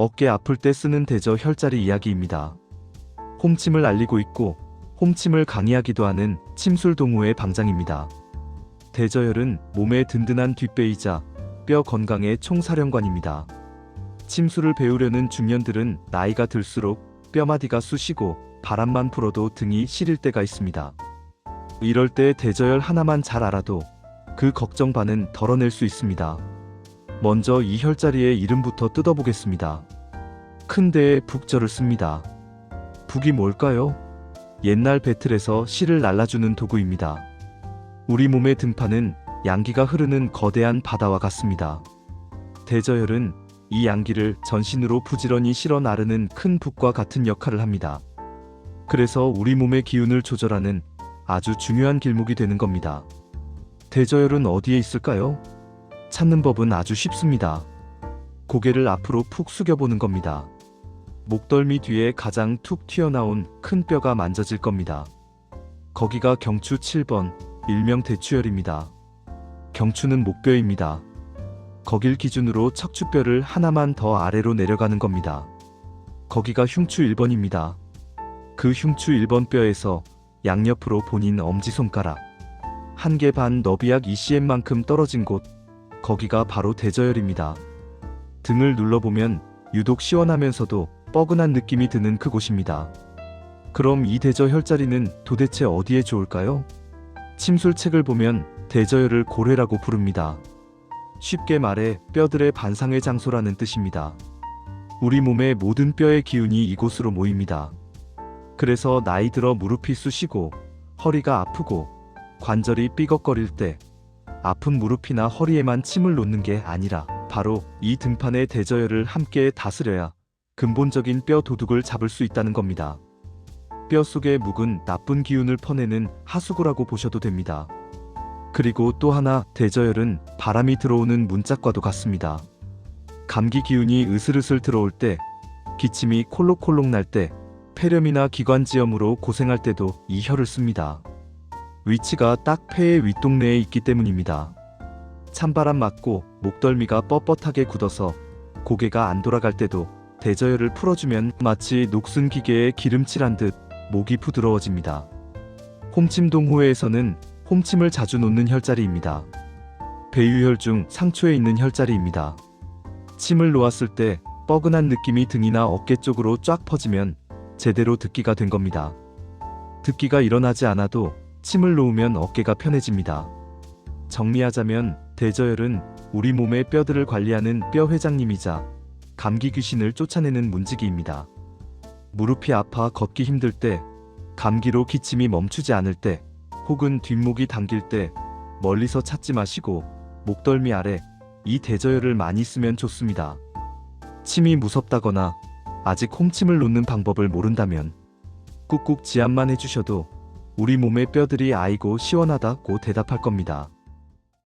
어깨 아플 때 쓰는 대저 혈자리 이야기입니다. 홈침을 알리고 있고 홈침을 강의하기도 하는 침술 동호회 방장입니다. 대저혈은 몸의 든든한 뒷배이자 뼈 건강의 총사령관입니다. 침술을 배우려는 중년들은 나이가 들수록 뼈마디가 쑤시고 바람만 불어도 등이 시릴 때가 있습니다. 이럴 때 대저혈 하나만 잘 알아도 그 걱정 반은 덜어낼 수 있습니다. 먼저 이 혈자리의 이름부터 뜯어보겠습니다. 큰 데에 북절을 씁니다. 북이 뭘까요? 옛날 배틀에서 실을 날라주는 도구입니다. 우리 몸의 등판은 양기가 흐르는 거대한 바다와 같습니다. 대저혈은 이 양기를 전신으로 부지런히 실어 나르는 큰 북과 같은 역할을 합니다. 그래서 우리 몸의 기운을 조절하는 아주 중요한 길목이 되는 겁니다. 대저혈은 어디에 있을까요? 찾는 법은 아주 쉽습니다. 고개를 앞으로 푹 숙여보는 겁니다. 목덜미 뒤에 가장 툭 튀어나온 큰 뼈가 만져질 겁니다. 거기가 경추 7번, 일명 대추혈입니다. 경추는 목뼈입니다. 거길 기준으로 척추뼈를 하나만 더 아래로 내려가는 겁니다. 거기가 흉추 1번입니다. 그 흉추 1번 뼈에서 양옆으로 본인 엄지손가락 한 개 반 너비약 2cm만큼 떨어진 곳 거기가 바로 대저혈입니다. 등을 눌러보면 유독 시원하면서도 뻐근한 느낌이 드는 그곳입니다. 그럼 이 대저혈 자리는 도대체 어디에 좋을까요? 침술책을 보면 대저혈을 고래라고 부릅니다. 쉽게 말해 뼈들의 반상의 장소라는 뜻입니다. 우리 몸의 모든 뼈의 기운이 이곳으로 모입니다. 그래서 나이 들어 무릎이 쑤시고 허리가 아프고 관절이 삐걱거릴 때 아픈 무릎이나 허리에만 침을 놓는 게 아니라 바로 이 등판의 대저혈을 함께 다스려야 근본적인 뼈 도둑을 잡을 수 있다는 겁니다. 뼈 속에 묵은 나쁜 기운을 퍼내는 하수구라고 보셔도 됩니다. 그리고 또 하나 대저혈은 바람이 들어오는 문짝과도 같습니다. 감기 기운이 으슬으슬 들어올 때, 기침이 콜록콜록 날 때, 폐렴이나 기관지염으로 고생할 때도 이 혈을 씁니다. 위치가 딱 폐의 윗동네에 있기 때문입니다. 찬바람 맞고 목덜미가 뻣뻣하게 굳어서 고개가 안 돌아갈 때도 대저혈을 풀어주면 마치 녹슨 기계에 기름칠한 듯 목이 부드러워집니다. 홈침 동호회에서는 홈침을 자주 놓는 혈자리입니다. 배유혈 중 상초에 있는 혈자리입니다. 침을 놓았을 때 뻐근한 느낌이 등이나 어깨 쪽으로 쫙 퍼지면 제대로 듣기가 된 겁니다. 듣기가 일어나지 않아도 침을 놓으면 어깨가 편해집니다. 정리하자면 대저혈은 우리 몸의 뼈들을 관리하는 뼈 회장님이자 감기 귀신을 쫓아내는 문지기입니다. 무릎이 아파 걷기 힘들 때, 감기로 기침이 멈추지 않을 때, 혹은 뒷목이 당길 때 멀리서 찾지 마시고 목덜미 아래 이 대저혈을 많이 쓰면 좋습니다. 침이 무섭다거나 아직 홈침을 놓는 방법을 모른다면 꾹꾹 지압만 해주셔도 우리 몸의 뼈들이 아이고 시원하다고 대답할 겁니다.